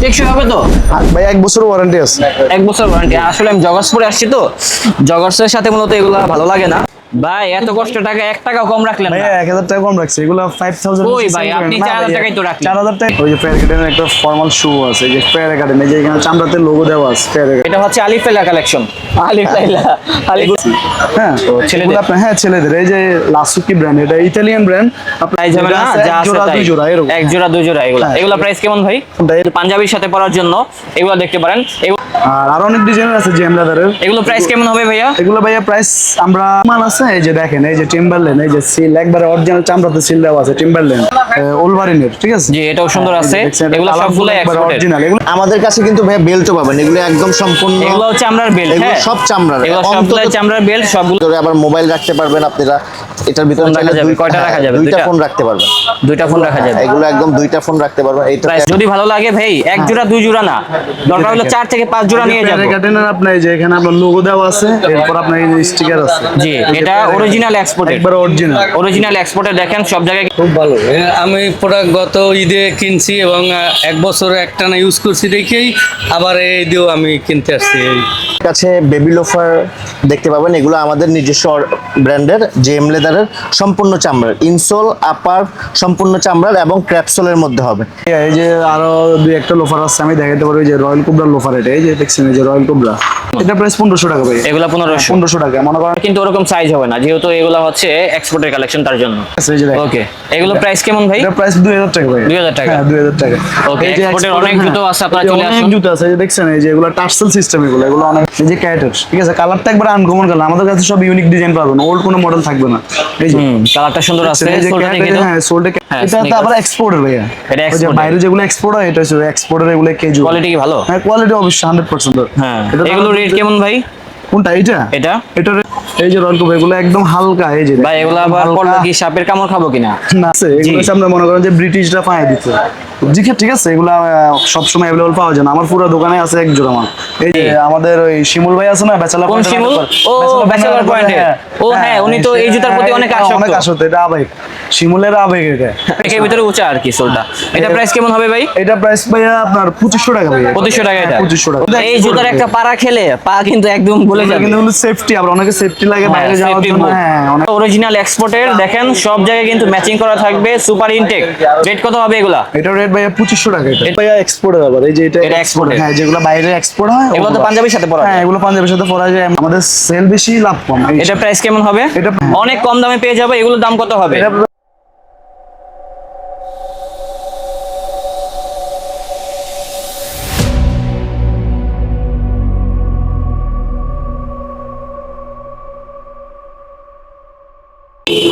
টেকসই হবে তো? ভাই এক বছর ওয়ারেন্টি আছে। এক বছর ওয়ারেন্টি আসলে আমি জগার্স আসছি তো। জগার্সের সাথে মূলত এগুলো ভালো লাগে না। ভাই এত কষ্ট টাকা টাকাও কম রাখলেন না। টাকা কম রাখছে। এগুলো ফাইভ থাউজেন্ড ওই ভাই, আপনি 4,000 টাকাই তো রাখলেন। টাকা ওই যে ফেয়ার একাডেমির একটা ফর্মাল শু আছে যে ফেয়ার একাডেমি যে এখানে চামড়াতে লোগো দেওয়া আছে ফেয়ার এটা হচ্ছে আলিফেলা কালেকশন আলিফেলা আলিফ হ্যাঁ। তো ছেলেদের? আপনার হ্যাঁ ছেলেদের। এই যে লাসুকি ব্র্যান্ড এটা ইতালিয়ান ব্র্যান্ড প্রাইস হবে না যা আছে জোড়া। দুই জোড়া এরকম। এক জোড়া দুই জোড়া এগুলো। হ্যাঁ। এগুলো প্রাইস কেমন ভাই? পাঞ্জাবির সাথে পরার জন্য এগুলো দেখতে পারেন। আর আরও অনেক ডিজাইনের আছে জেম লেদারের এগুলো প্রাইস কেমন হবে ভাইয়া? এগুলো ভাইয়া প্রাইস আমরা মাল আছে এই যে দেখেন এই যে টিম্বারল্যান্ড এই যে সিল একবারে অরিজিনাল চামড়াতে সিল দেওয়া আছে টিম্বারল্যান্ড ওলভারিনের ঠিক আছে? জি এটাও সুন্দর আছে। এগুলো সবগুলো একবারে অরিজিনাল এগুলো আমাদের কাছে কিন্তু ভাই বেল্টও পাবেন এগুলো একদম সম্পূর্ণ এগুলো হচ্ছে আমরার বেল্ট এগুলো হ্যাঁ। সব চামড়ার। এগুলো অন্তত সবগুলো চামড়ার বেল্ট সবগুলো ভিতরে আবার মোবাইল রাখতে পারবেন আপনারা। এটার ভিতরে ফোন রাখা যাবে, দুই- কয়টা হ্যাঁ, রাখা যাবে? দুইটা? ফোন রাখতে পারবেন। দুইটা ফোন রাখা যাবে। এগুলো একদম দুইটা ফোন রাখতে পারবেন। এইটা প্রাইস যদি ভালো লাগে ভাই এক জোড়া দুই জোড়া না। দরকার হলো চার থেকে পাঁচ জোড়া নিয়ে যাব। গার্ডেনের আপনার এই যে এখানে আপনার লোগো দেওয়া আছে এরপর আপনার এই স্টিকার আছে। জি এটা অরিজিনাল এক্সপোর্টেড একবার অরিজিনাল অরিজিনাল এক্সপোর্টের দেখেন সব জায়গায় খুব ভালো। আমি প্রোডাক্ট গত ঈদে কিনছি এবং এক বছর একটানা ইউজ করছি দেখেই আবার এই ঈদেও আমি কিনতে আসছি। এই কাছে বেবি লোফার দেখতে পাবেন এগুলো আমাদের নিজস্ব ব্র্যান্ডের জেম লেদারের সম্পূর্ণ চামড়ার। ইনসোল আপার সম্পূর্ণ চামড়ার এবং ক্র্যাপসোলের মধ্যে হবে। এই যে আরও দুই একটা লোফার আছে আমি দেখাতে পারি যে রয়্যাল কোবরা লোফার এটা। এই যে দেখছেন এই যে রয়্যাল কোবরা এটা প্রাইস পনেরোশো টাকা ভাই। এগুলা পনেরোশো। পনেরোশো টাকা মনে করেন কিন্তু ওরকম সাইজ হবে না যেহেতু এগুলো হচ্ছে এক্সপোর্টের কালেকশন তার জন্য। ওকে এগুলো প্রাইস কেমন ভাই? এটা প্রাইস দুই হাজার টাকা ভাই। 2000 টাকা। হ্যাঁ দুই হাজার টাকা। এর export- অনেক জুতো আছে, আপনারা চলে অনেক জুতো আছে এই যে দেখছেন এই যে এগুলো টার্সেল সিস্টেম এগুলো এগুলো অনেক এই যে ক্যাটের ঠিক আছে? কালারটা একবার আনকমন কালার আমাদের কাছে সব ইউনিক ডিজাইন পাবেন ওল্ড কোনো মডেল থাকবে না। এই যে কালারটা সুন্দর আছে এই যে সোলটা দাও। হ্যাঁ সোল্ডে হ্যাঁ, এটা তো আবার এক্সপোর্টের ভাইয়া। এটা যে বাইরে যেগুলো এক্সপোর্ট হয় এটা এক্সপোর্টের এগুলো কেজু কোয়ালিটি কি ভালো? হ্যাঁ কোয়ালিটি অবশ্যই হান্ড্রেড পার্সেন্ট হ্যাঁ এগুলো রেট কেমন ভাই? কোনটা এটা এটা। এটা এই যে কোবরা এগুলো একদম হালকা এই যে ভাই এগুলো আবার। পড়লে কি সাপের কামড় খাব কিনা? না এগুলো সামনে মনে করেন যে ব্রিটিশরা পায় দিতে। জি ঠিক আছে এগুলো সবসময় অ্যাভেলেবল পাওয়া যায় না আমার পুরো দোকানে আছে এক জোড়া মাল। এই যে আমাদের ওই শিমুল ভাই আছে না ব্যাচেলার কোন শিমুল? ও, Bachelor Point এর। ও, হ্যাঁ, উনি তো এই জুতার প্রতি অনেক আসক্ত। অনেক আসক্ত এটা আবেগ। শিমুলের আবেগ এটা। এর ভিতরে উঁচা আর কি সোলটা। এটা প্রাইস কেমন হবে ভাই? এটা প্রাইস ভাইয়া আপনার পঁচিশশো টাকা ভাইয়া। পঁচিশশো টাকা এটা? পঁচিশশো টাকা। এই জুতার একটা পাড়া খেলে পা কিন্তু একদম বলে যাবে। কিন্তু হলো সেফটি আবার অনেকে সেফটি লাগে বাইরে যাওয়ার জন্য। হ্যাঁ অনেক অরিজিনাল এক্সপোর্টের দেখেন সব জায়গায় কিন্তু ম্যাচিং করা থাকবে। সুপার ইনটেক রেট কত হবে এগুলা? এটা রেট ভাইয়া পঁচিশশো টাকা এটা। ভাইয়া এক্সপোর্টের আবার এই যে এটা এর। হ্যাঁ যেগুলো বাইরে এক্সপোর্ট হয় এগুলো তো পাঞ্জাবির সাথে পরা হ্যাঁ এগুলো পাঞ্জাবের সাথে পরা যায়। আমাদের সেল বেশি লাভ কম। এটা প্রাইস কেমন হবে? এটা- অনেক কম দামে পেয়ে যাবে এগুলোর দাম কত হবে?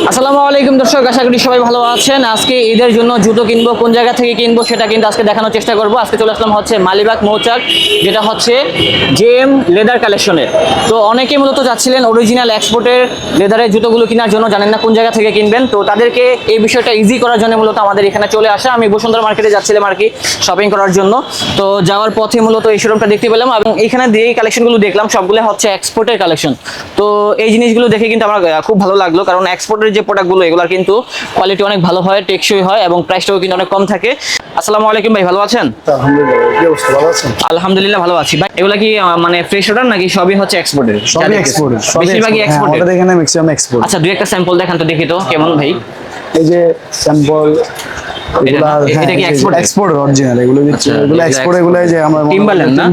আসসালামু আলাইকুম দর্শক, আশা করি সবাই ভালো আছেন। আজকে ঈদের জন্য জুতো কিনবো, কোন জায়গা থেকে কিনবো সেটা কিন্তু আজকে দেখানোর চেষ্টা করব। আজকে চলে আসলাম হচ্ছে মালিবাগ মৌচাক, যেটা হচ্ছে জেএম লেদার কালেকশনের। তো অনেকে মূলত যাচ্ছিলেন অরিজিনাল এক্সপোর্টের লেদারের জুতোগুলো কেনার জন্য, জানেন না কোন জায়গা থেকে কিনবেন। তো তাদেরকে এই বিষয়টা ইজি করার জন্য মূলত আমাদের এখানে চলে আসা। আমি বসুন্ধরা মার্কেটে যাচ্ছিলাম আর কি শপিং করার জন্য। তো যাওয়ার পথে মূলত এই শোরুমটা দেখতে পেলাম এবং এখানে দিয়ে কালেকশনগুলো দেখলাম সবগুলো হচ্ছে এক্সপোর্টের কালেকশন। তো এই জিনিসগুলো দেখে কিন্তু আমার খুব ভালো লাগল, কারণ এক্সপোর্টের যে প্রোডাক্টগুলো এগুলোর কিন্তু কোয়ালিটি অনেক ভালো হয় টেকসই হয় এবং প্রাইসটাও কিন্তু অনেক কম থাকে। আসসালামু আলাইকুম ভাই ভালো আছেন? আলহামদুলিল্লাহ ভালো আছি। ভাই এগুলা কি মানে ফ্রেশ অর্ডার নাকি সবই হচ্ছে এক্সপোর্টের সবই এক্সপোর্ট বেশিরভাগই এক্সপোর্টের আমাদের এখানে ম্যাক্সিমাম এক্সপোর্ট আচ্ছা দুই একটা স্যাম্পল দেখান তো দেখি তো কেমন ভাই? এই যে স্যাম্পল এটা না? কি export? এক্সপোর্ট অরিজিনাল এগুলো আচ্ছা, এগুলো এগুলো এক্সপোর্ট এগুলো যে আমরা টিম্বারল্যান্ড না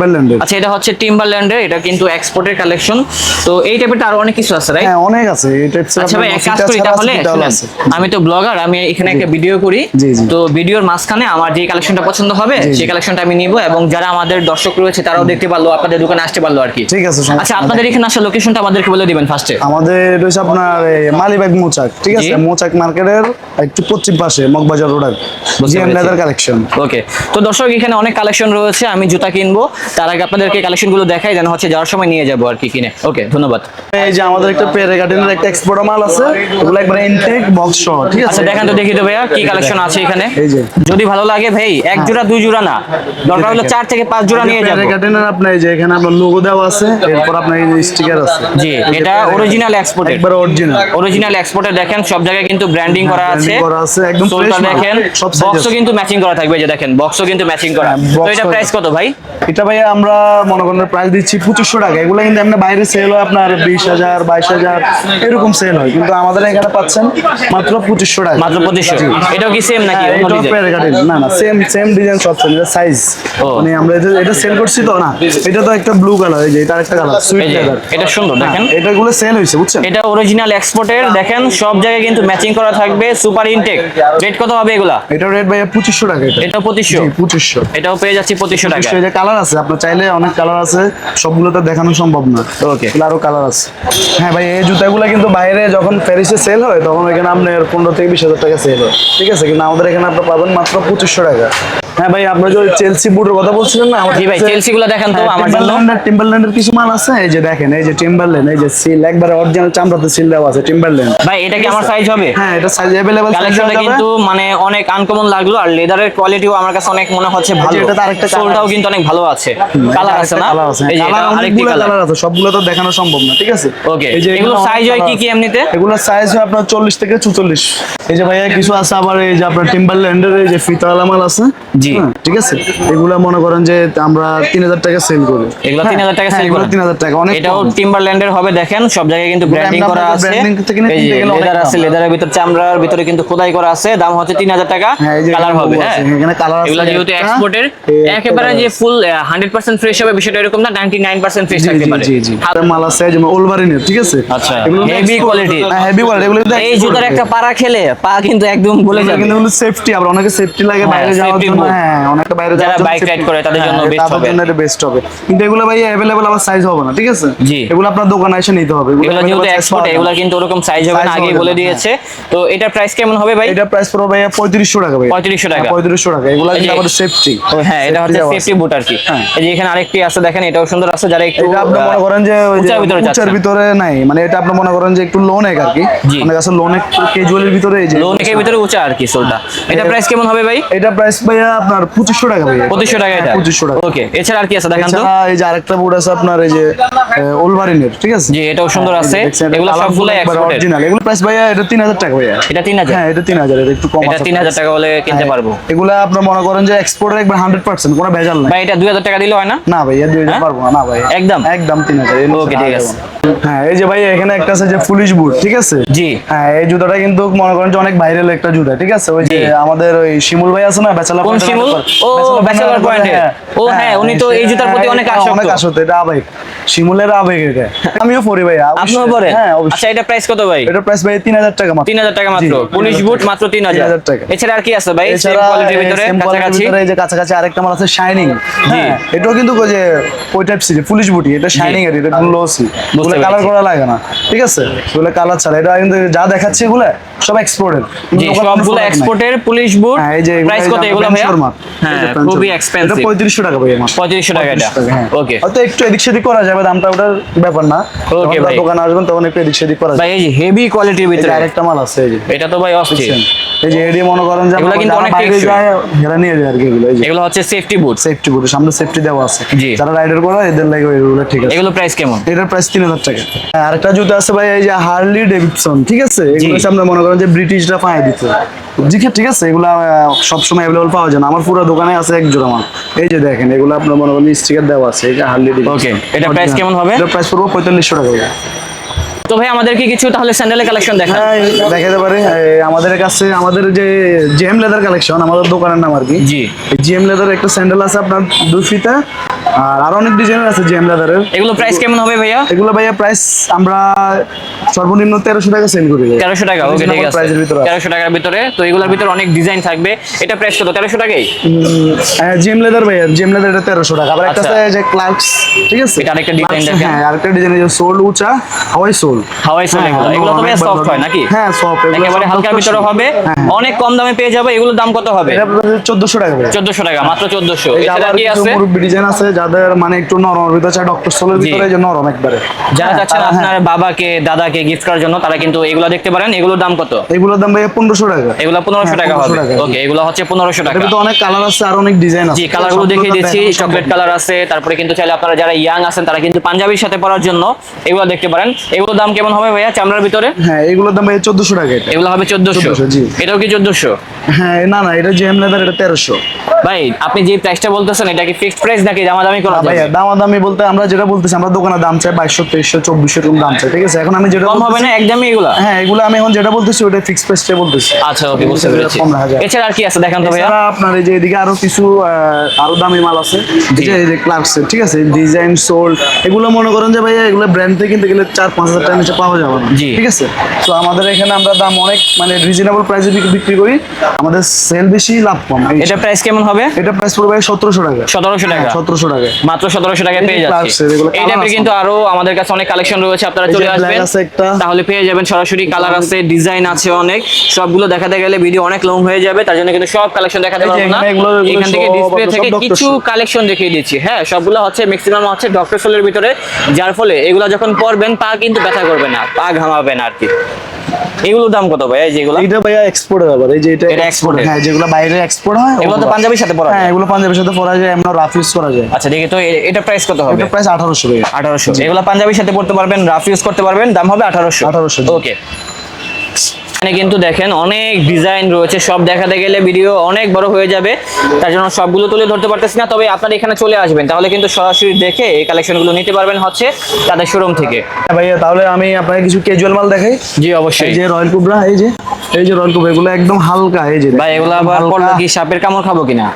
আচ্ছা এটা হচ্ছে টিম্বারল্যান্ডের এটা কিন্তু এক্সপোর্টের কালেকশন তো এই টাইপের আরও অনেক কিছু আছে রাইট হ্যাঁ অনেক আছে। এই আচ্ছা ভাই এক কাজ করি তাহলে আমি তো ব্লগার আমি এখানে একটা ভিডিও করি। তো ভিডিওর মাঝখানে আমার যে কালেকশনটা পছন্দ হবে। সেই কালেকশনটা আমি নিব এবং যারা আমাদের দর্শক রয়েছে তারাও দেখতে পারল আপনাদের দোকানে আসতে পারল আর কি। ঠিক আছে, আচ্ছা আপনাদের এখানে আসার লোকেশনটা আমাদেরকে বলে দিবেন ফার্স্টে আমাদের রয়েছে আপনার মালিবাগ মোচাক ঠিক আছে? মোচাক মার্কেটের একটু পশ্চিম পাশে মগবাজার রোড কালেকশন ওকে তো দর্শক এখানে অনেক কালেকশন রয়েছে আমি জুতা কিনবো। তার আগে আপনাদেরকে কালেকশনগুলো দেখাই যেন হচ্ছে যাওয়ার সময় নিয়ে যাব আর কি কিনে। ওকে ধন্যবাদ। এই যে আমাদের একটা পেরে গার্ডেনের একটা এক্সপোর্ট মাল আছে ওগুলো একবার ইনটেক বক্স সহ ঠিক আছে? আচ্ছা দেখান তো দেখি তো ভাইয়া কি কালেকশন আছে এখানে। যদি ভালো লাগে ভাই এক জোড়া দুই জোড়া না। দরকার হলো চার থেকে পাঁচ জোড়া নিয়ে যাব। গার্ডেনের আপনার এই যে এখানে আপনার লোগো দেওয়া আছে এরপর আপনার এই স্টিকার আছে। জি এটা অরিজিনাল এক্সপোর্টের একবার অরিজিনাল অরিজিনাল এক্সপোর্টে দেখেন সব জায়গায় কিন্তু ব্র্যান্ডিং করা আছে। করা আছে, একদম মাল। দেখেন। সব বক্সও কিন্তু ম্যাচিং করা থাকবে এই যে দেখেন বক্সও কিন্তু ম্যাচিং করা। হ্যাঁ, তো এটা প্রাইস কত ভাই? এটা ভাই আমরা মনে করেন প্রাইস দিচ্ছি পঁচিশশো টাকা। এগুলো কিন্তু এমনি বাইরে সেল হয় আপনার বিশ হাজার বাইশ হাজার এরকম সেল হয়। কিন্তু আমাদের এখানে পাচ্ছেন মাত্র পঁচিশশো টাকা। মাত্র পঁচিশশো। এটাও কি সেম নাকি? হ্যাঁ। না না সেম সেম ডিজাইন সব সেম এটা সাইজ। মানে আমরা এটা এটা সেল করছি তো না? এটা তো একটা ব্লু কালার এই যে এটা একটা কালার সুইট লেদার এটা সুন্দর দেখেন। এটা গুলো সেল হয়েছে বুঝছেন? এটা অরিজিনাল এক্সপোর্টের দেখেন সব জায়গায় কিন্তু ম্যাচিং করা থাকবে সুপার ইনটেক রেট কত হবে এগুলা? এটা রেট ভাই পঁচিশশো টাকা এটা। পঁচিশশো। এটাও পেয়ে যাচ্ছি টাকা এই যে কালার আছে আপনার চাইলে অনেক কালার আছে সবগুলো তো দেখানো সম্ভব না। আরও কালার আছে। হ্যাঁ ভাই এই জুতাগুলো কিন্তু বাইরে যখন প্যারিসে সেল হয় তখন এখানে আপনার পনেরো থেকে বিশ হাজার টাকা সেল হয়। ঠিক আছে? কিন্তু আমাদের এখানে আপনি পাবেন মাত্র পঁচিশশো টাকা। হ্যাঁ ভাই আপনি যে চেলসি বুটের কথা বলছিলেন না জি ভাই চেলসি গুলো দেখেন তো আমার জন্য। টিম্বারল্যান্ডের কিছু মাল আছে? এই যে দেখেন এই যে টিম্বারল্যান্ড এই যে সিল একবারে অরিজিনাল চামড়াতে সিল দেওয়া আছে টিম্বারল্যান্ড ভাই এটা কি আমার সাইজ হবে? হ্যাঁ এটা সাইজ অ্যাভেলেবল কালেকশনটা কিন্তু মানে অনেক আনকমন লাগল আর লেদারের কোয়ালিটিও আমার কাছে অনেক মনে হচ্ছে ভালো। এটা তো আরেকটা সোলটাও কিন্তু অনেক ভালো আছে। কালার আছে না? এই যে আরেকটি কালার আছে সবগুলো তো দেখানো সম্ভব না ঠিক আছে? Okay. এই যে এগুলো size হয় কি কি এমনিতে? এগুলো সাইজ হয় আপনার চল্লিশ থেকে চুচল্লিশ এই যে ভাইয়া কিছু আছে আবার এই যে আপনার টিম্বারল্যান্ডের এই যে ফিতাওয়ালা মাল আছে? জি। ঠিক আছে? এগুলো মনে করেন যে আমরা তিন হাজার টাকা সেল করি। এগুলো 3000 টাকা করেন? তিন হাজার টাকা অনেক এটাও টিম্বারল্যান্ডের হবে দেখেন সব জায়গায় কিন্তু ব্র্যান্ডিং করা আছে। লেদার আছে লেদারের ভিতর চামড়ার ভিতরে কিন্তু খোদাই করা আছে দাম হচ্ছে 3000 টাকা। হ্যাঁ, এই যে কালার এখানে হবে logo হ্যাঁ আছে, এখানে colour আছে এগুলো যেহেতু একটা, এক্সপোর্টের এই একটা একেবারে colour যে আছে। ফুল 100% ফ্রেশ হবে বিষয়টা এরকম না 99% ফ্রেশ জি থাকতে জি পারে জি জি একটা মাল আছে যেমন ওলভারিনের ঠিক আছে আচ্ছা, এগুলো heavy quality। হেভি কোয়ালিটি এগুলো কিন্তু এই জুতার একটা পাড়া খেলে পা কিন্তু একদম বলে এগুলো যাবে কিন্তু সেফটি আবার অনেকে সেফটি লাগে হ্যাঁ, বাইরে যাওয়ার safety জন্য boot। হ্যাঁ অনেকটা বাইরে যারা যাওয়ার জন্য bike ride safety- করে তাদের জন্য হ্যাঁ, best তাদের হবে। জন্য এটা বেস্ট হবে কিন্তু এগুলো ভাই अवेलेबल আমার সাইজ হবে না ঠিক আছে জি। এগুলো আপনার দোকানে এসে নিতে হবে এগুলো available যেহেতু size এক্সপোর্ট পাওয়া যায় এগুলো না। কিন্তু ওরকম সাইজ হবে না Size আগেই হবে বলে না, দিয়েছে তো এটার প্রাইস কেমন হবে ভাই এটা প্রাইস পড়বে ভাই 3500 টাকা ভাই। 3500 টাকা। পঁয়ত্রিশশো টাকা। এগুলো কিন্তু আবার সেফটি হ্যাঁ এটা হচ্ছে সেফটি বুট আর কি হ্যাঁ। এই যে এখানে আরেকটি আছে দেখেন এটাও সুন্দর আছে যারা একটু এটা আপনি মনে করেন যে উঁচার ভিতরে নাই। মানে এটা আপনি মনে করেন যে একটু লোন এক আর কি। অনেক আছে লোন ক্যাজুয়ালের ভিতরে এই যে লো নেকের ভিতরে উঁচা আর কি সোলটা এটা প্রাইস কেমন হবে ভাই? এটা প্রাইস ভাইয়া আপনার 2500 টাকা ভাই পঁচিশশো টাকা এটা? পঁচিশশো টাকা। ওকে এছাড়া আর কি আছে দেখান তো। এই যে আরেকটা বোর্ড আছে আপনার এই যে ওলভারিনের ঠিক আছে? জি এটাও সুন্দর আছে। এগুলো সবগুলো এক্সপোর্টের অরিজিনাল এগুলো প্রাইস ভাইয়া এটা 3000 টাকা ভাইয়া। এটা তিন হাজার? হ্যাঁ এটা 3000 এটা একটু কম আছে। তিন হাজার টাকা হলে কিনতে পারব। এগুলা আপনার মনে করেন যে এক্সপোর্টের একবার 100% কোনো ভেজাল নাই। ভাই এটা দুই হাজার টাকা দিলে হয় না? না ভাইয়া 2000 হ্যাঁ? পারব না না ভাই। একদম? একদম 3000 এর নিচে ঠিক আছে। হ্যাঁ এই যে ভাই এখানে একটা আছে যে পুলিশ বুট ঠিক আছে? জি। হ্যাঁ এই জুতাটা কিন্তু মনে করেন যে অনেক ভাইরাল একটা জুতা ঠিক আছে? ওই যে আমাদের ওই শিমুল ভাই আছে না ব্যাচেলার কোন শিমুল? ও, Bachelor Point ও, হ্যাঁ, উনি তো এই জুতার প্রতি অনেক আসক্ত। অনেক আসক্ত এটা আবেগ। শিমুলের আবেগ এটা। আমিও পরি ভাই আপনিও পরে? হ্যাঁ আচ্ছা এটা প্রাইস কত ভাই? এটা প্রাইস ভাই 3000 টাকা মাত্র। তিন হাজার টাকা মাত্র। পুলিশ বুট মাত্র তিন হাজার। 3000 টাকা। এছাড়া আর কি আছে ভাই? এছাড়া কোয়ালিটির ভিতরে same quality র কাছাকাছি এই যে কাছাকাছি আরেকটা মাল আছে শাইনিং জি। এটাও কিন্তু যে ওই টাইপ সিরিজ পুলিশ বুটি এটা শাইনিং এর এটা কালার করা লাগে না ঠিক আছে? এগুলো কালার ছাড়া। এটা কিন্তু যা দেখাচ্ছে এগুলো সব এক্সপোর্টেড জি সবগুলো এক্সপোর্টের পুলিশ বুট হ্যাঁ এই যে প্রাইস কত এগুলো হ্যাঁ খুবই এটা এক্সপেন্সিভ 3500 টাকা ভাই আমার পঁয়ত্রিশশো টাকা এটা। হ্যাঁ। ওকে হয়তো একটু এদিক সেদিক করা যাবে দামটা ওটার ব্যাপার না। যখন ভাই। দোকানে আসবেন তখন একটু এদিক সেদিক করা ভাই এই হেভি কোয়ালিটির ভিতরে। আরেকটা মাল আছে এই যে। এটা তো ভাই অস্থির। এই যে এডি মনে করেন যে কিন্তু অনেক বাইরে টেকসই। যায় হেরা নিয়ে যায় আর কি এগুলো এগুলো হচ্ছে সেফটি বুট সেফটি বুট সামনে সেফটি দেওয়া আছে। যারা রাইডার করে এদের লাগে এগুলো ঠিক আছে। এগুলো প্রাইস কেমন? এটার প্রাইস তিন হাজার টাকা। হ্যাঁ, আরেকটা জুতো আছে ভাই এই যে হার্লি ডেভিডসন ঠিক আছে? এগুলো সামনে মনে করেন যে ব্রিটিশরা পায় দিতে। জি ঠিক আছে? এগুলো সবসময় অ্যাভেলেবল পাওয়া যায় না। আমার পুরো দোকানে আছে এক জোড়া মাল। এই যে দেখেন এগুলো আপনার মনে করেন স্টিকার দেওয়া আছে যে হার্লি price কেমন হবে? প্রাইস পড়ব পঁয়তাল্লিশশো টাকা। ভাইয়া। তো ভাই আমাদেরকে কিছু তাহলে স্যান্ডেলের কালেকশন হ্যাঁ দেখাতে পারে? আমাদের কাছে আমাদের যে জেম লেদার কালেকশন আমাদের দোকানের নাম আর কি জি জিএম লেদার একটা স্যান্ডেল আছে আপনার দুই ফিতা আর আরও অনেক ডিজাইনের আছে জিএম লেদারের এগুলো প্রাইস কেমন হবে ভাইয়া? এগুলো ভাইয়া প্রাইস আমরা সর্বনিম্ন তেরোশো টাকা সেল করি ভাইয়া। তেরোশো টাকা ওকে ঠিক আছে। price এর ভিতরে আছে। তেরোশো টাকার ভিতরে তো এগুলোর ভিতরে অনেক ডিজাইন থাকবে। এটা প্রাইস কত? তেরোশো টাকাই? হ্যাঁ জিএম লেদার ভাইয়া জিএম লেদার এটা তেরোশো টাকা। আবার একটা আচ্ছা। আছে যে ক্লার্কস ঠিক আছে? এটা আরেকটা Clarks, দেখেন। হ্যাঁ আরেকটা ডিজাইন যে সোল উঁচা হাওয়াই সোল হাওয়াই সোল এগুলো এগুলো তো ভাইয়া সফট হয় নাকি? হ্যাঁ সফট একেবারে হালকার ভিতরে হবে। অনেক কম দামে পেয়ে যাবে এগুলোর দাম কত হবে? এটা চোদ্দশো টাকা ভাইয়া চোদ্দশো টাকা মাত্র চোদ্দশো। এই যে এছাড়া আবার কি আছে? মুরব্বি ডিজাইন আছে যাদের মানে একটু নরমের ভিতরে চাই ডক্টর সোলের ভিতরে যে নরম একবারে। যারা হ্যাঁ, চাচ্ছেন হ্যাঁ, আপনার বাবাকে দাদাকে গিফট করার জন্য তারা কিন্তু এগুলো দেখতে পারেন। এগুলোর দাম কত? এগুলোর দাম ভাইয়া পনেরোশো টাকা। এগুলো পনেরোশো হ্যাঁ, টাকা হবে। ওকে এগুলো হচ্ছে পনেরোশো টাকা। এটার ভিতরে অনেক কালার আছে আর অনেক ডিজাইন আছে। জি কালারগুলো দেখিয়ে দিচ্ছি চকলেট কালার আছে। তারপরে কিন্তু চাইলে আপনারা যারা ইয়াং আছেন তারা কিন্তু পাঞ্জাবির সাথে পরার জন্য এগুলো দেখতে পারেন। এগুলোর দাম কেমন হবে ভাইয়া চামড়ার ভিতরে? হ্যাঁ এগুলোর দাম ভাইয়া চোদ্দশো টাকা এটা। এগুলো হবে চোদ্দশো। 1400 জি। এটাও কি চোদ্দশো? হ্যাঁ না না এটা জেম লেদার এটা তেরোশো। ভাই আপনি যে প্রাইসটা বলতেছেন এটা কি ফিক্সড প্রাইস নাকি দামাদামি করা ভাইয়া দামাদামি বলতে আমরা যেটা বলতেছি আমরা দোকানে দাম চাই বাইশশো তেইশশো চব্বিশশো এরকম দাম চাই ঠিক আছে? এখন আমি যেটা কম হবে না একদমই এগুলো? হ্যাঁ এগুলো আমি এখন যেটা বলতেছি ওটা ফিক্স প্রাইসটাই বলতেছি। আচ্ছা ওকে বুঝতে পেরেছি। এছাড়া আর কি আছে? দেখান তো ভাইয়া। এছাড়া আপনার এই যে এদিকে আরও কিছু আরও দামি মাল আছে। এই যে এই যে ক্লার্কসের ঠিক আছে? ডিজাইন সোল এগুলো মনে করেন যে ভাইয়া এগুলো ব্র্যান্ড থেকে কিনতে গেলে চার পাঁচ হাজার টাকা নিচে পাওয়া যাবে না। জি। ঠিক আছে? তো আমাদের এখানে আমরা দাম অনেক মানে রিজনেবল প্রাইসে বিক্রি করি। আমাদের সেল বেশি লাভ কম। এটা প্রাইস কেমন হবে? এটা প্রাইস পড়বে ভাই সতেরোশো টাকা। সতেরোশো টাকা। সতেরোশো টাকা। মাত্র সতেরোশো টাকায় পেয়ে যাচ্ছে। এই টাইপের কিন্তু আরও আমাদের কাছে অনেক কালেকশন রয়েছে। আপনারা চলে আসবেন। তাহলে পেয়ে যাবেন সরাসরি কালার আছে ডিজাইন আছে অনেক। সবগুলো দেখাতে গেলে ভিডিও অনেক লং হয়ে যাবে। তার জন্য কিন্তু সব কালেকশন দেখাতে পারব না। এখান থেকে ডিসপ্লে থেকে কিছু কালেকশন দেখিয়ে দিচ্ছি। হ্যাঁ সবগুলো হচ্ছে ম্যাক্সিমাম হচ্ছে ডক্টর সোলের ভিতরে। যার ফলে এগুলো যখন পরবেন পা কিন্তু ব্যথা করবে না পা ঘামাবে না আর কি এগুলোর দাম কত ভাই এই যেগুলো? এইটা ভাইয়া হয় ব্যাপার এই যে এটা এটা এক্সপোর্ট। হ্যাঁ যেগুলো বাইরে এক্সপোর্ট হয় এগুলো তো। পাঞ্জাবির সাথে পরা হ্যাঁ এগুলো পাঞ্জাবির সাথে পরা যায় এমন রাফ ইউজ করা যায়। আচ্ছা দেখি তো এটা প্রাইস কত হবে? এটা প্রাইস 1800 ভাই 1800 এগুলো পাঞ্জাবির সাথে পড়তে পারবেন রাফ ইউজ করতে পারবেন দাম হবে আঠারোশো। 1800 ওকে এখানে কিন্তু দেখেন অনেক ডিজাইন রয়েছে। সব দেখাতে গেলে ভিডিও অনেক বড় হয়ে যাবে। তার জন্য সবগুলো তুলে ধরতে পারতেছি না তবে আপনারা এখানে চলে আসবেন। তাহলে কিন্তু সরাসরি দেখে এই কালেকশনগুলো নিতে পারবেন হচ্ছে তাদের শোরুম থেকে। হ্যাঁ ভাইয়া তাহলে আমি আপনাকে কিছু ক্যাজুয়াল মাল দেখাই। জি অবশ্যই। এই যে রয়্যাল কুবরা এই যে এই যে রয়্যাল কুবরা এগুলো একদম হালকা এই যে ভাই এগুলো আবার পড়লে কি সাপের কামড় খাব কিনা।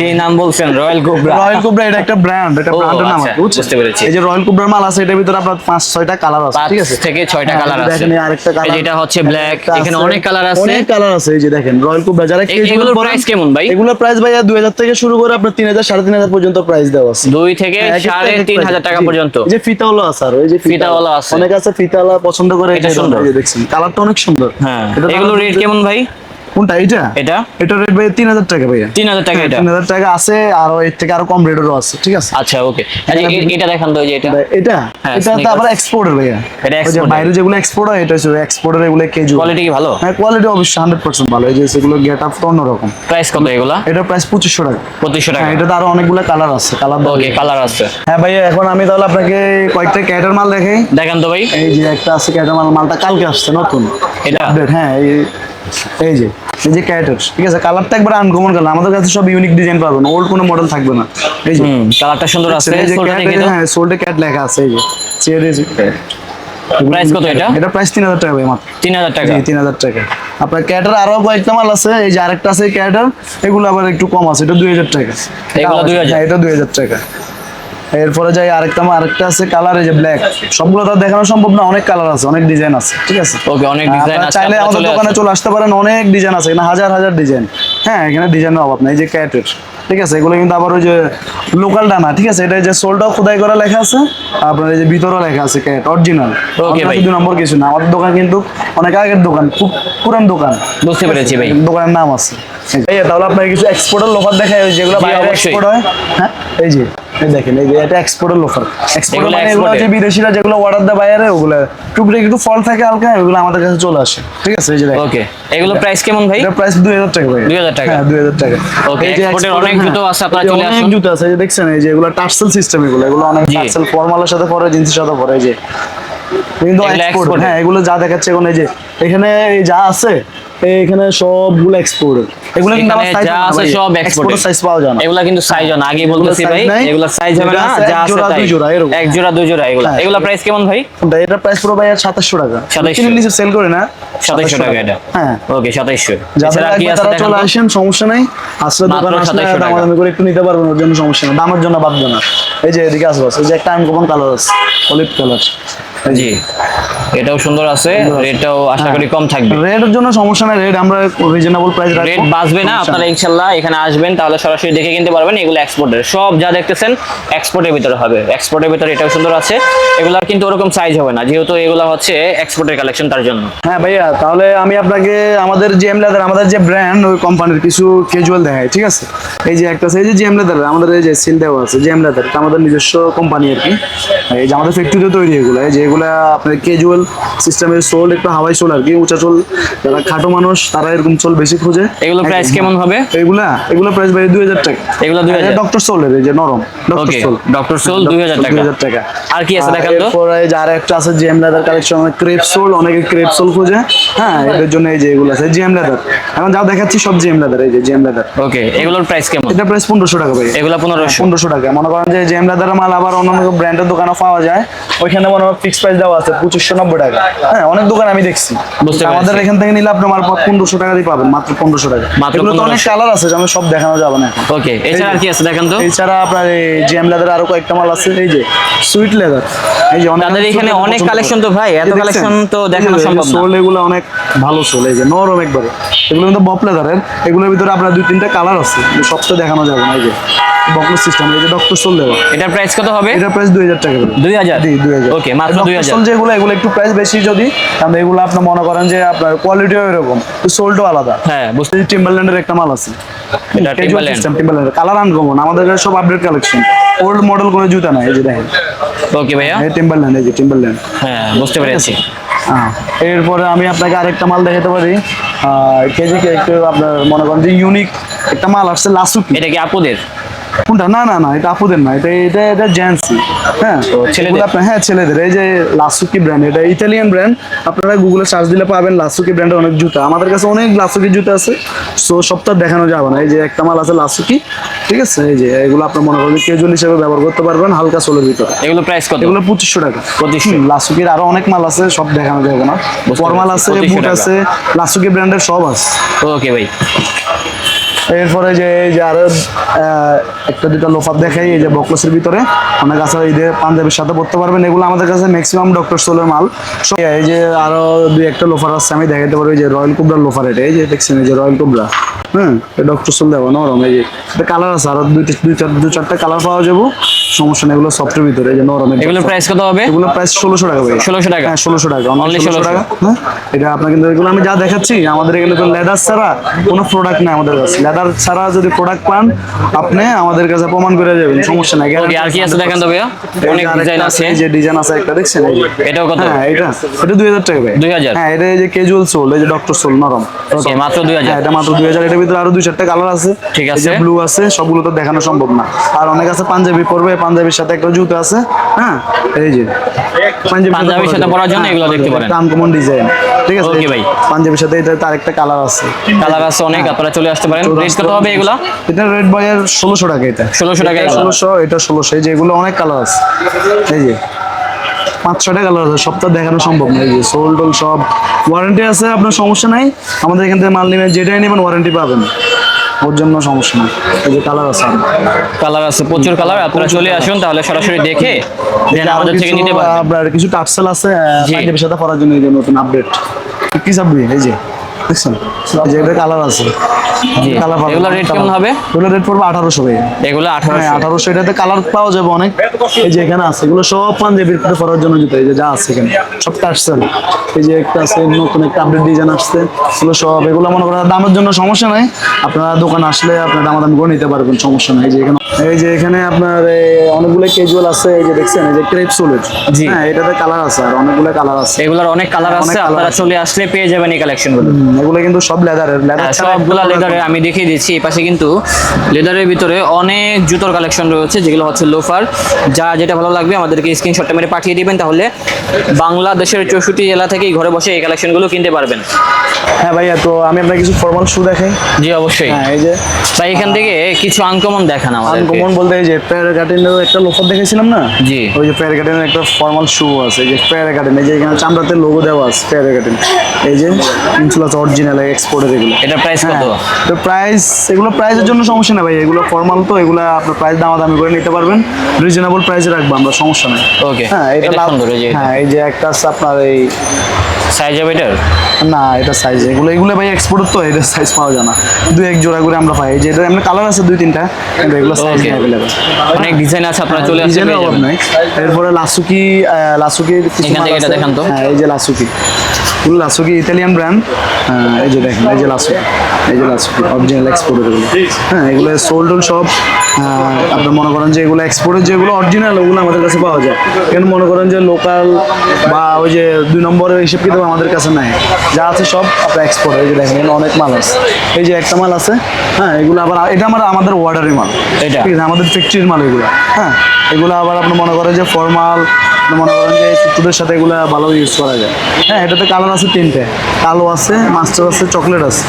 যে নাম বলছেন রয়্যাল কোবরা রয়্যাল কুবরা এটা একটা ব্র্যান্ড এটা ব্র্যান্ডের নাম আচ্ছা, আছে বুঝতে পেরেছি। এই যে রয়্যাল কুবরার মাল আছে এটার ভিতরে আপনার পাঁচ ছয়টা কালার আছে ঠিক আছে? থেকে ছয়টা হ্যাঁ, কালার আছে। দেখেন এই আরেকটা এই কালার যেটা হচ্ছে ব্ল্যাক এখানে অনেক কালার আছে। অনেক কালার আছে এই যে দেখেন রয়্যাল কুবরা যারা এগুলোর প্রাইস কেমন ভাই? এগুলোর প্রাইস ভাইয়া দুই হাজার থেকে শুরু করে আপনার তিন হাজার সাড়ে তিন হাজার পর্যন্ত প্রাইস দেওয়া আছে। দুই থেকে হ্যাঁ, এক একটা সাড়ে এক এক তিন price। হাজার টাকা পর্যন্ত। এই যে ফিতাওয়ালা আছে আর এই যে ফিতাওয়ালা। আছে। অনেক আছে ফিতাওয়ালা পছন্দ করে এটা। সুন্দর। দেখছেন কালারটা অনেক সুন্দর। হ্যাঁ এগুলো রেট কেমন ভাই? কোনটা এটা এটা? এটা রেট ভাই তিন হাজার টাকা ভাইয়া। তিন হাজার টাকা এটা? হাজার টাকা আছে আর এর থেকে আরও কম রেটেরও আছে ঠিক আছে? আচ্ছা ওকে। এটা দেখান তো এই যে এটা। এটা? হ্যাঁ, এটা তো আবার এক্সপোর্টের ভাইয়া। এটা ওই বাইরে যেগুলো এক্সপোর্ট হয় এটা হচ্ছে এক্সপোর্টের এগুলো কেজি কোয়ালিটি কি ভালো? হ্যাঁ কোয়ালিটি অবশ্যই হান্ড্রেড পার্সেন্ট ভালো। এই যে সেগুলো গেট আপ তো অন্যরকম। প্রাইস কত এগুলা? এটা প্রাইস পঁচিশশো টাকা। পঁচিশশো টাকা। হ্যাঁ এটা তো আরও অনেকগুলো কালার আছে কালার ওকে কালার আছে। হ্যাঁ ভাইয়া এখন আমি তাহলে আপনাকে কয়েকটা ক্যাটার মাল দেখাই। দেখান তো ভাই। এই যে একটা আছে ক্যাটার মাল মালটা কালকে আসছে নতুন। এটা? হ্যাঁ এই এই যে। এই যে ঠিক আছে? কালারটা একবার আনকমন কালার আমাদের কাছে সব ইউনিক ডিজাইন পাবেন ওল্ড কোনো মডেল থাকবে না। এই যে কালারটা সুন্দর আছে এই যে যে। হ্যাঁ সোল্ডে ক্যাট লেখা আছে এই যে চেয়ারে Price কত এটা? এটা প্রাইস তিন হাজার টাকা ভাই মাত্র। তিন হাজার টাকা? জি তিন হাজার টাকা। আপনার ক্যাটার আরও কয়েকটা মাল আছে এই যে আরেকটা আছে ক্যাটার এগুলো আবার একটু কম আছে এটা দুই হাজার টাকা। এগুলো 2000? হ্যাঁ এটা দুই হাজার টাকা। এরপরে যাই আরেকটা আরেকটা আছে কালার এই যে ব্ল্যাক সবগুলো তো দেখানো সম্ভব না অনেক কালার আছে অনেক ডিজাইন আছে ঠিক আছে? ওকে অনেক ডিজাইন আছে চাইলে আমাদের দোকানে চলে আসতে পারেন অনেক ডিজাইন আছে এখানে হাজার হাজার ডিজাইন হ্যাঁ এখানে ডিজাইনের অভাব নাই এই যে ক্যাটের ঠিক আছে? এগুলো কিন্তু আবার ওই যে লোকাল ডানা ঠিক আছে? এটা যে সোলটাও খোদাই করা লেখা আছে আপনার এই যে ভিতরেও লেখা আছে ক্যাট অরিজিনাল Okay, ভাই। দুই নম্বর কিছু না আমাদের দোকান কিন্তু অনেক আগের দোকান খুব পুরান দোকান। বুঝতে পেরেছি ভাই। দোকানের নাম আছে। এই তাহলে আপনাকে কিছু এক্সপোর্টের লোফার দেখায় যেগুলো বাইরে এক্সপোর্ট হয়। হ্যাঁ এই যে। এই দেখেন এই যে এটা এক্সপোর্টের লোফার এক্সপোর্ট মানে এগুলো বিদেশিরা যেগুলো অর্ডার দেয় বাইরে ওগুলো টুকরে একটু ফল থাকে হালকা ওগুলো আমাদের কাছে চলে আসে। ঠিক আছে এই যে দেখেন। ওকে এগুলো প্রাইস কেমন ভাই? এটা প্রাইস দুই হাজার টাকা ভাই। 2000 টাকা? হ্যাঁ দুই হাজার টাকা। Okay, এই যে export-এর export-এর, অনেক জুতো আছে, আপনারা চলে অনেক জুতো আছে এই যে দেখছেন এই যে এগুলো টার্সেল সিস্টেম এগুলো এগুলো অনেক। টার্সেল ফর্মালের সাথে পরে জিন্সের সাথে পরে এই যে। কিন্তু এক্সপোর্ট হ্যাঁ এগুলো যা দেখাচ্ছে এখন এই যে এখানে যা আছে এখানে সবগুলো এগুলো কিন্তু আমার সাইজ যা আছে সব export সাইজ পাওয়া যায় না। এগুলা কিন্তু সাইজ না। আগে বলতেছি ভাই। এগুলা সাইজ হবে না। যা আছে তাই। দুই জোড়া, এরকম। এক জোড়া দুই জোড়া এগুলা। হ্যাঁ। এগুলা প্রাইস কেমন ভাই? এটার প্রাইস পুরো ভাই সাতাশশো টাকা। 2700 নিচে সেল করে না। 2700 টাকা এটা। হ্যাঁ। ওকে 2700 যাদের এছাড়া আর কি আছে তারা চলে আসেন সমস্যা নাই। আসলে দোকানে আসলে 2700 করে একটু নিতে পারবেন ওর জন্য সমস্যা নেই। দামের জন্য বাঁধবে না। এই যে এদিকে আসব এই যে একটা আনকমন কালার আছে অলিভ কালার জি। এটাও সুন্দর আছে রেটটাও আশা করি কম থাকবে। রেটের জন্য সমস্যা নাই রেট আমরা রিজনেবল প্রাইস রাখব। রেট বাঁচবে না আপনারা ইনশাল্লাহ এখানে আসবেন তাহলে সরাসরি দেখে কিনতে পারবেন এগুলো এক্সপোর্টের সব যা দেখতেছেন এক্সপোর্টের ভিতরে হবে। এক্সপোর্টের ভিতরে এটাও সুন্দর আছে। এগুলার কিন্তু ওরকম সাইজ হবে না যেহেতু এগুলো হচ্ছে এক্সপোর্টের কালেকশন তার জন্য। হ্যাঁ ভাইয়া তাহলে আমি আপনাকে আমাদের জিএম লেদার আমাদের যে ব্র্যান্ড ওই কোম্পানির কিছু ক্যাজুয়াল দেখাই ঠিক আছে? এই যে একটা আছে এই যে জিএম লেদার আমাদের এই যে সিল দেওয়া আছে জিএম লেদার এটা আমাদের নিজস্ব কোম্পানি আর কি। এই যে আমাদের ফ্যাক্টরিতে তৈরি এগুলো এই যে এগুলা আপনার ক্যাজুয়াল সিস্টেমের সোল একটু হাওয়াই সোল আর কি উঁচা যারা খাটো মানুষ তারা এরকম বেশি খোঁজে। এগুলো প্রাইস কেমন হবে? এগুলা এগুলো প্রাইস ভাই দুই হাজার টাকা। এগুলো 2000 ডক্টর সোলের এই যে নরম doctor Okay, sole Dr. Soul 2000 টাকা। দুই হাজার টাকা। আর কি আছে দেখান তো? যার একটা আছে GM leather collection crepe sole অনেকে ক্রেপ সোল খোঁজে। হ্যাঁ এদের জন্য এই যে এগুলো আছে জিএম লেদার এখন যা দেখাচ্ছি সব জিএম লেদার এই যে জিএম লেদার ওকে এগুলোর প্রাইস কেমন? এটা প্রাইস পনেরোশো টাকা ভাই। এগুলো পনেরোশো। টাকা। মনে করেন যে জিএম লেদারের মাল আবার অন্যান্য ব্র্যান্ডের দোকানে পাওয়া যায়। ওইখানে মনে হয় ফিক্স প্রাইস দেওয়া আছে পঁচিশশো নব্বই টাকা। হ্যাঁ অনেক দোকান আমি দেখছি। আমাদের এখান থেকে নিলে আপনি মাল পনেরোশো টাকা দিয়ে পাবেন মাত্র পনেরোশো টাকা। এগুলো তো অনেক কালার আছে যেমন সব দেখানো যাবে না ওকে এছাড়া আর কি আছে দেখেন তো? এছাড়া আপনার জিএম লেদার আরও কয়েকটা মাল আছে এই যে সুইট লেদার এই যে sweet এখানে অনেক করে। তো ভাই, এত collection তো দেখানো সম্ভব না। সোল এগুলো অনেক ভালো সোল এই যে নরম একবারে। এগুলো কিন্তু বপ লেদারের এগুলোর ভিতরে আপনার দুই তিনটা কালার আছে সব তো দেখানো যাবে না এই যে। বকলেস সিস্টেম যে ডক্টর সোল দেওয়া এটার প্রাইস কত হবে? এটা প্রাইস দুই হাজার টাকা করে। 2000? জি দুই হাজার। Okay, মাত্র 2000 সোল যেগুলো এগুলো একটু প্রাইস বেশি যদি কারণ এগুলো আপনি মনে করেন যে আপনার কোয়ালিটিও এরকম সোলটাও আলাদা। হ্যাঁ বুঝতে টিম্বারল্যান্ডের একটা মাল আছে। এটা Timberland। টিম্বারল্যান্ড কালার আনকমন আমাদের কাছে সব আপডেট কালেকশন ওল্ড মডেল কোনো জুতা নাই এই যে দেখেন। ওকে ভাইয়া। এই টিম্বারল্যান্ড এই যে টিম্বারল্যান্ড হ্যাঁ বুঝতে পেরেছি। হ্যাঁ এরপরে আমি আপনাকে আরেকটা মাল দেখাতে পারি। কেজি একটু আপনার মনে করেন যে ইউনিক একটা মাল আসছে লাসুকি এটা কি আপুদের? কোনটা? না না না এটা আপুদের না এটা এটা এটা জেন্টসি হ্যাঁ ছেলেদের? আপনার হ্যাঁ ছেলেদের এই যে লাসুকি ব্র্যান্ড এটা ইতালিয়ান ব্র্যান্ড আপনারা গুগলে সার্চ দিলে পাবেন লাসুকি ব্র্যান্ডের অনেক জুতা। আমাদের কাছে অনেক লাসুকি জুতা আছে সো সবটা দেখানো যাবে না। এই যে একটা মাল আছে লাসুকি ঠিক আছে? এই যে এগুলো আপনার মনে করেন ক্যাজুয়াল হিসেবে ব্যবহার করতে পারবেন হালকা সোলের ভিতরে। এগুলো প্রাইস কত? এগুলো পঁচিশশো টাকা। 2500 হুম, লাসুকির আরও অনেক মাল আছে সব দেখানো যাবে না। ফরমাল আছে বুট আছে লাসুকি ব্র্যান্ডের সব আছে। ওকে ভাই। এরপরে যে এই যে আরও একটা দুটা লোফার দেখাই এই যে বকলসের ভিতরে। অনেক আছে এই যে পাঞ্জাবির সাথে পড়তে পারবেন। এগুলো আমাদের কাছে ম্যাক্সিমাম ডক্টর সোলের মাল। এই যে আরও দুই একটা লোফার আছে আমি দেখাতে পারব যে রয়্যাল কুবরা লোফার এটা। এই যে দেখছেন এই যে রয়্যাল কুবরা। হ্যাঁ ডক্টর সোল দেবো নরম এই যে। এটা কালার আছে আরও দুই দু চারটা কালার পাওয়া যাব। সমস্যা নেই এগুলো সফটের ভিতরে এই যে নরম এগুলোর প্রাইস কত হবে? এগুলো প্রাইস ষোলোশো টাকা ভাই। 1600 টাকা? হ্যাঁ ষোলোশো টাকা অনলি ষোলোশো টাকা। হ্যাঁ এটা আপনার কিন্তু এগুলো আমি যা দেখাচ্ছি আমাদের এখানে তো লেদার ছাড়া কোনো প্রোডাক্ট নেই আমাদের কাছে। লেদার ছাড়া যদি প্রোডাক্ট পান আপনি আমাদের কাছে প্রমাণ করে যাবেন সমস্যা নাই ওকে আর কি আছে। দেখেন তো ভাইয়া? অনেক ডিজাইন আছে। এই যে ডিজাইন আছে একটা দেখছেন? এই যে। এটাও কত? হ্যাঁ এটা। এটা দুই হাজার টাকা ভাই। 2000? হ্যাঁ এটা এই যে ক্যাজুয়াল সোল এই যে ডক্টর সোল নরম। ওকে মাত্র দুই হ্যাঁ এটা মাত্র দুই হাজার। এটার ভিতরে আরও দুই চারটা কালার আছে। ঠিক এই যে আছে। ব্লু আছে সবগুলো তো দেখানো সম্ভব না। আর অনেক আছে পাঞ্জাবি পরবে পাঞ্জাবির সাথে একটা জুতো আছে হ্যাঁ? এই যে। পাঞ্জাবির সাথে পরার জন্য। এগুলো দেখতে পারেন। আনকমন ডিজাইন ঠিক আছে? ওকে ভাই। পাঞ্জাবির সাথে এটা তার একটা কালার আছে। কালার আছে অনেক আপনারা চলে আসতে পারেন। রেট কত হবে এগুলো? এটা রেড বয়ের ষোলোশো টাকা এটা। 1600 টাকা এগুলো। ষোলোশো এটা ষোলোশো। এই যে এগুলো অনেক কালার আছে। এই যে পাঁচ ছয়টা কালার আছে। সবটা দেখানো সম্ভব না। এই যে সোল টোল সব। ওয়ারেন্টি আছে আপনার সমস্যা নাই। আমাদের এখান থেকে মাল নেবেন যেটাই নেবেন ওয়ারেন্টি পাবেন। ওর জন্য সমস্যা নেই। এই যে কালার আছে কালার আছে প্রচুর কালার আপনারা চলে আসুন তাহলে সরাসরি দেখে দেন আমাদের থেকে নিতে পারবেন। আপনার কিছু টার্সেল আছে। পাঞ্জাবির সাথে পরার জন্য এই যে নতুন আপডেট কি চাবি এই যে। দেখছেন? যে এটা কালার আছে। কালার পাবেন। এগুলো রেট কেমন হবে? এগুলো রেট পড়বে আঠারোশো ভাই এগুলো হ্যাঁ এটাতে কালার পাওয়া যাবে অনেক। এই যে এখানে আছে এগুলো সব পাঞ্জাবির ভিতরে পরার জন্য জুতো। এই যে যা আছে এখানে সব এই যে একটা আছে নতুন একটা আপডেট ডিজাইন আসছে। এগুলো সব এগুলো মনে করেন দামের জন্য সমস্যা নাই। আপনারা দোকানে আসলে আপনার দামাদামি করে নিতে পারবেন সমস্যা নাই। এই যে এখানে এই যে এখানে আপনার অনেকগুলো ক্যাজুয়াল আছে। এই যে দেখছেন এই যে ক্রেপ সোলের জি। হ্যাঁ এটাতে কালার আছে আর অনেকগুলো কালার আছে। এগুলোর অনেক কালার আছে। আপনারা চলে আসলে পেয়ে যাবেন এই কালেকশনগুলো এগুলো কিন্তু সব লেদারের লেদার হ্যাঁ, সবগুলা লেদারের আমি দেখিয়ে দিচ্ছি এই পাশে কিন্তু লেদারের ভিতরে অনেক জুতোর কালেকশন রয়েছে যেগুলো হচ্ছে লোফার যা যেটা ভালো লাগবে আমাদেরকে স্ক্রিনশটটা মেরে পাঠিয়ে দিবেন তাহলে বাংলাদেশের চৌষট্টি জেলা থেকেই ঘরে বসে এই কালেকশনগুলো কিনতে পারবেন। হ্যাঁ ভাইয়া তো আমি আপনাকে কিছু ফর্মাল শু দেখাই। জি অবশ্যই। হ্যাঁ এই যে তাই এখান থেকে কিছু আনকমন দেখান আমাদের আনকমন বলতে এই যে প্যারাগার্ডেনের একটা লোফার দেখেছিলাম না? জি। ওই যে প্যারাগার্ডেনের একটা ফর্মাল শু আছে এই যে প্যারাগার্ডেন এই যে এখানে চামড়াতে লোগো দেওয়া আছে প্যারাগার্ডেন এই যে ইনসুলাস অরিজিনাল এক্সপোর্টের এগুলো। এটা প্রাইস কত? হ্যাঁ, তো প্রাইস এগুলো প্রাইসের জন্য সমস্যা নেই ভাই। এগুলো ফর্মাল তো এগুলো আপনার প্রাইস দামাদামি করে নিতে পারবেন। রিজনেবল প্রাইসে রাখব আমরা সমস্যা নেই। ওকে হ্যাঁ এটা লাভ হ্যাঁ এই যে একটা আছে আপনার এই সাইজ হবে এটার? না এটা সাইজ এগুলো এগুলো ভাই এক্সপোর্ট তো এটা সাইজ পাওয়া যায় না। দু এক জোড়া করে আমরা পাই। যে এটা এমনি কালার আছে দুই তিনটা কিন্তু এগুলো সাইজ. অ্যাভেলেবেল অনেক ডিজাইন আছে আপনারা চলে আসতে অভাব যাবেন। নাই। এরপরে লাসুকি লাসুকির কিছু মাল আছে। দেখান তো। হ্যাঁ এই যে লাসুকি। ফুল লাসুকি ইতালিয়ান ব্র্যান্ড এই যে দেখেন এই যে লাসুকি। এই যে লাসুকি অরিজিনাল এক্সপোর্টের এগুলো। হ্যাঁ এগুলো সোল্ড সব আপনি মনে করেন যে এগুলো এক্সপোর্টের যেগুলো অরিজিনাল ওগুলো আমাদের কাছে পাওয়া যায়। কিন্তু মনে করেন যে লোকাল বা ওই যে দুই নম্বরের হিসেব কিন্তু আমাদের কাছে নাই। যা আছে সব আপনার এক্সপোর্ট এই যে দেখেন অনেক মাল আছে। এই যে একটা মাল আছে হ্যাঁ এগুলো আবার এটা আমার আমাদের অর্ডারের মাল। এটা? ঠিক আছে আমাদের ফ্যাক্টরির মাল এগুলো হ্যাঁ। এগুলো আবার আপনি মনে করেন যে ফর্মাল মনে করেন যে চুটুদের সাথে এগুলো ভালো ইউজ করা যায়। হ্যাঁ এটাতে কালার আছে তিনটে। কালো আছে মাস্টার আছে চকলেট আছে।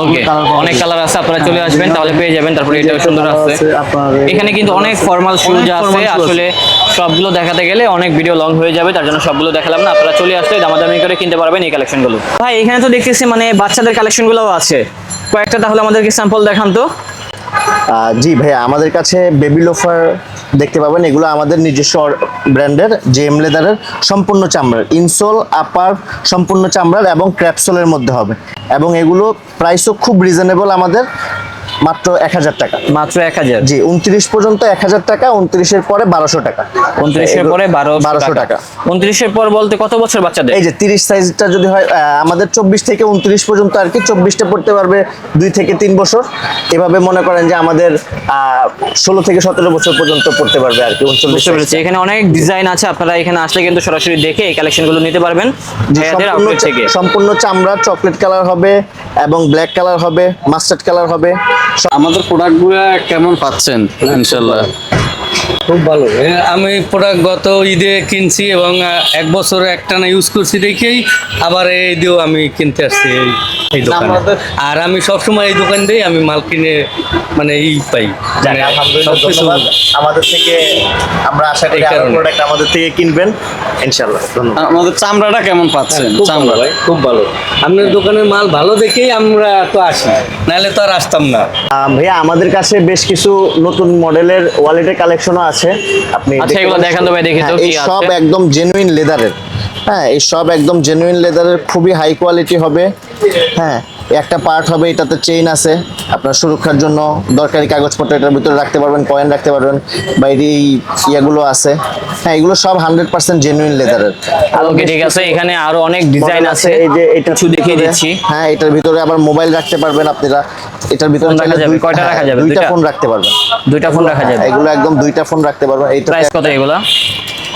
ওকে অনেক কালার আছে আপনারা চলে হ্যাঁ, আসবেন তাহলে পেয়ে যাবেন তারপরে এটাও সুন্দর আছে। আপনার এখানে কিন্তু অনেক ফর্মাল শুজ আছে। আসলে সবগুলো দেখাতে গেলে অনেক ভিডিও লং হয়ে যাবে তার জন্য সবগুলো দেখালাম না। আপনারা চলে আসলে দামাদামি করে কিনতে পারবেন এই কালেকশনগুলো ভাই এখানে তো দেখতেছি মানে বাচ্চাদের কালেকশনগুলোও আছে। কয়েকটা তাহলে আমাদেরকে স্যাম্পল দেখান তো। জি ভাইয়া আমাদের কাছে বেবি লোফার দেখতে পাবেন। এগুলো আমাদের নিজস্ব ব্র্যান্ডের জেম লেদারের সম্পূর্ণ চামড়ার ইনসোল আপার সম্পূর্ণ চামড়ার এবং ক্র্যাপসোলের মধ্যে হবে। এবং এগুলো প্রাইসও খুব রিজনেবল আমাদের। মাত্র এক হাজার টাকা। মাত্র এক হাজার? জি উনত্রিশ পর্যন্ত এক হাজার টাকা উনত্রিশের পরে বারোশো টাকা। উনত্রিশের পরে বারো বারোশো টাকা। উনত্রিশের পর বলতে কত বছর বাচ্চাদের? এই যে তিরিশ সাইজটা যদি হয় আমাদের চব্বিশ থেকে উনত্রিশ পর্যন্ত আর কি চব্বিশটা পড়তে পারবে দুই থেকে তিন বছর। এভাবে মনে করেন যে আমাদের ষোলো থেকে সতেরো বছর পর্যন্ত পড়তে পারবে আর কি উনচল্লিশ এখানে অনেক ডিজাইন আছে আপনারা এখানে আসলে কিন্তু সরাসরি দেখে এই কালেকশনগুলো নিতে পারবেন। সম্পূর্ণ চামড়া চকলেট কালার হবে এবং ব্ল্যাক কালার হবে মাস্টার্ড কালার হবে। আমাদের প্রোডাক্টগুলো কেমন পাচ্ছেন ইনশাল্লাহ? খুব ভালো। আমি প্রোডাক্ট গত ঈদে কিনছি এবং এক বছর একটানা ইউজ করছি দেখেই আবার এই ঈদেও আমি কিনতে আসছি এই এই দোকানে। আর আমি সবসময় এই দোকান দিয়ে আমি মাল কিনে মানে ই পাই। মানে আমাদের থেকে আমরা আশা করি আরও প্রোডাক্ট আমাদের থেকে কিনবেন ইনশাল্লাহ আমাদের চামড়াটা কেমন পাচ্ছেন? খুব চামড়া। ভাই খুব ভালো। আপনার দোকানের মাল ভালো দেখেই আমরা তো আসি নাহলে তো আর আসতাম না। আহ, ভাইয়া আমাদের কাছে বেশ কিছু নতুন মডেলের ওয়ালেটের কালেকশনও আছে। আপনি আচ্ছা, এগুলো দেখান তো ভাই, দেখি তো হ্যাঁ, কি আছে। সব একদম জেনুইন লেদারের হ্যাঁ এই সব একদম জেনুইন লেদারের খুবই হাই কোয়ালিটি হবে। হ্যাঁ একটা পার্ট হবে এটাতে চেইন আছে। আপনার সুরক্ষার জন্য দরকারি কাগজপত্র এটার ভিতরে রাখতে পারবেন কয়েন রাখতে পারবেন বাইরে এই ইয়েগুলো আছে। হ্যাঁ এগুলো সব হান্ড্রেড পার্সেন্ট জেনুইন লেদারের ওকে ঠিক আছে এখানে আরও অনেক ডিজাইন আছে। এই যে এটা কিছু দেখিয়ে দিচ্ছি। হ্যাঁ এটার ভিতরে আবার মোবাইল রাখতে পারবেন আপনারা। এটার ভিতরে রাখা যাবে? কয়টা হ্যাঁ, রাখা যাবে? দুইটা দুইটা? ফোন রাখতে পারবেন। দুইটা ফোন রাখা যাবে। এগুলো একদম দুইটা ফোন রাখতে পারবেন। এইটা প্রাইস কত এগুলা?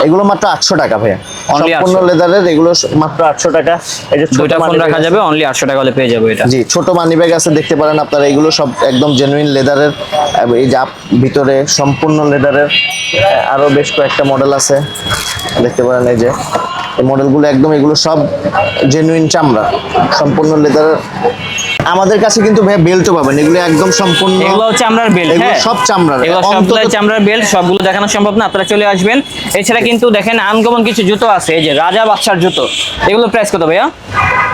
এগুলো মাত্র আটশো টাকা ভাইয়া। সম্পূর্ণ লেদারের এগুলো মাত্র আটশো টাকা। এই যে ছোট ফোন রাখা যাবে অনলি আটশো টাকা হলে পেয়ে যাবে এটা। জি ছোট মানি ব্যাগ আছে দেখতে পারেন আপনারা এগুলো সব একদম জেনুইন লেদারের এই যে ভিতরে সম্পূর্ণ লেদারের আরও বেশ কয়েকটা মডেল আছে। দেখতে পারেন এই যে এই মডেলগুলো একদম এগুলো সব জেনুইন চামড়া সম্পূর্ণ লেদারের আমাদের কাছে কিন্তু ভাই বেল্টও পাবেন এগুলো একদম সম্পূর্ণ এগুলো হচ্ছে আমরার বেল্ট এগুলো হ্যাঁ। সব চামড়ার। এগুলো সবগুলো চামড়ার বেল্ট সবগুলো দেখানো সম্ভব না আপনারা চলে আসবেন। এছাড়া কিন্তু দেখেন আনকমন কিছু জুতো আছে এই যে রাজা বাচ্চার জুতো। এগুলো প্রাইস কত ভাইয়া?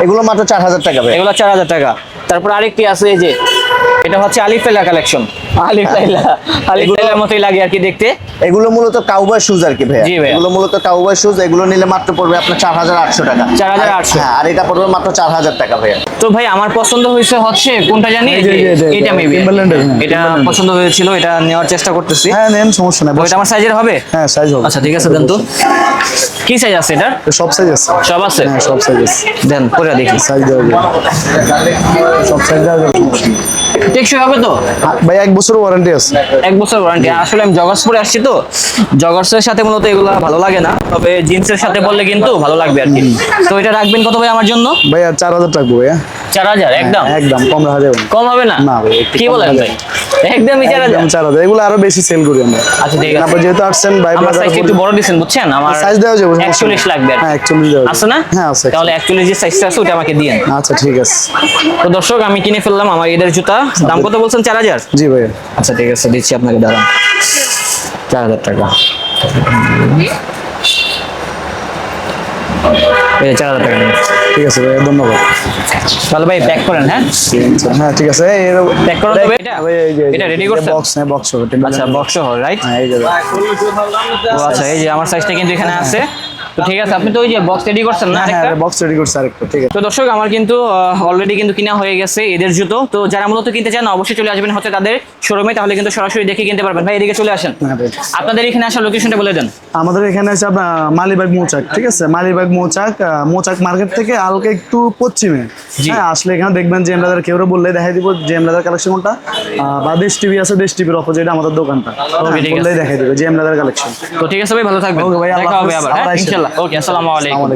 এগুলো মাত্র চার হাজার টাকা ভাই। এগুলো চার হাজার টাকা। তারপর আরেকটি আছে এই যে এটা হচ্ছে আলিফেলা কালেকশন আলিফ লাইলা আলিফ এগুলো- লাইলার মতোই লাগে আর কি দেখতে। এগুলো মূলত কাউবয় শুজ আর কি ভাইয়া। এগুলো মূলত কাউবয় শুজ এগুলো নিলে মাত্র পড়বে আপনার চার হাজার আটশো টাকা। 4,800 হ্যাঁ আর এটা পড়বে মাত্র চার হাজার টাকা ভাইয়া। তো ভাই আমার পছন্দ হয়েছে হচ্ছে কোনটা জানি? এই যে, এই যে, এই যে, এটা মেবি হ্যাঁ, এটা পছন্দ হয়েছিল এটা নেওয়ার চেষ্টা করতেছি। হ্যাঁ নেন সমস্যা নাই। ওইটা আমার সাইজের হবে? হ্যাঁ সাইজ হবে। আচ্ছা ঠিক আছে দেন তো। কি সাইজ আছে এটার? সব সাইজ আছে। সব আছে? হ্যাঁ সব সাইজ আছে। দেন পরে দেখি। সাইজ দেওয়া সব সাইজ দেওয়া যাবে সমস্যা নেই। টেকসই হবে তো? ভাই এক বছর ওয়ারেন্টি আছে। এক বছর ওয়ারেন্টি আসলে আমি জগার্স পরে আসছি তো জগার্সের সাথে মূলত এগুলো ভালো লাগে না তবে জিন্সের সাথে বললে কিন্তু ভালো লাগবে আর কি। তো এটা রাখবেন কত ভাই আমার জন্য? ভাই আর চার হাজার টাকা ভাইয়া। চার হাজার একদম? একদম কম হবে না। কম হবে না? না ভাই, কি বলেন ভাই? একদম চার হাজার এগুলো আরও বেশি সেল করি আমরা। আচ্ছা ঠিক আছে। তারপর যেহেতু আসছেন ভাই আমার সাইজ একটু বড় দিচ্ছেন বুঝছেন? আমার সাইজ দেওয়া যাবে সমস্যা একচল্লিশ নেই। লাগবে হ্যাঁ একচল্লিশ দেওয়া আছে না? হ্যাঁ আছে। তাহলে একচল্লিশ যে সাইজটা আছে ওটা আমাকে দিয়েন। আচ্ছা ঠিক আছে। তো দর্শক আমি কিনে ফেললাম আমার ঈদের জুতা। দাম কত বলছেন? চার হাজার? জি ভাই আচ্ছা ঠিক আছে দিচ্ছি আপনাকে দাঁড়ান। চার হাজার টাকা। এই চার হাজার টাকা ঠিক আছে ভাই ধন্যবাদ। তাহলে ভাই প্যাক করেন হ্যাঁ? হ্যাঁ ঠিক আছে। এই প্যাক যাবে এটা? এটা রেডি করছেন? বক্স নেই বক্স আচ্ছা বক্স রাইট হ্যাঁ এই যে ও আচ্ছা এই যে আমার সাইজটা কিন্তু এখানে আছে। তো ঠিক আছে আপনি তো ওই যে বক্স রেডি করছেন না হ্যাঁ হ্যাঁ বক্স রেডি করছে আরেকটা ঠিক আছে। তো দর্শক আমার কিন্তু অলরেডি কিন্তু কিনা হয়ে গেছে এদের জুতো। তো যারা মূলত কিনতে চান অবশ্যই চলে আসবেন হচ্ছে তাদের শোরুমে তাহলে কিন্তু সরাসরি দেখে কিনতে পারবেন। ভাই এদিকে চলে আসেন। হ্যাঁ আপনাদের এখানে আসার লোকেশনটা বলে দেন। আমাদের এখানে আছে মালিবাগ মৌচাক ঠিক আছে? মালিবাগ মৌচাক মৌচাক মার্কেট থেকে হালকা একটু পশ্চিমে। হ্যাঁ আসলে এখানে দেখবেন যে এমরাদার কেউ বললে দেখাই দিব যে এমরাদার কালেকশন কোনটা। আহ, বা দেশ টিভি আছে দেশ টিভির অপোজিটে আমাদের দোকানটা। হ্যাঁ। বললেই দেখাই দিবে যে এমরাদার কালেকশন তো ঠিক আছে ভাই ভালো থাকবেন। Okay ভাই, আল্লাহ দেখা ইনশাআল্লাহ ওকে আসসালামু আলাইকুম।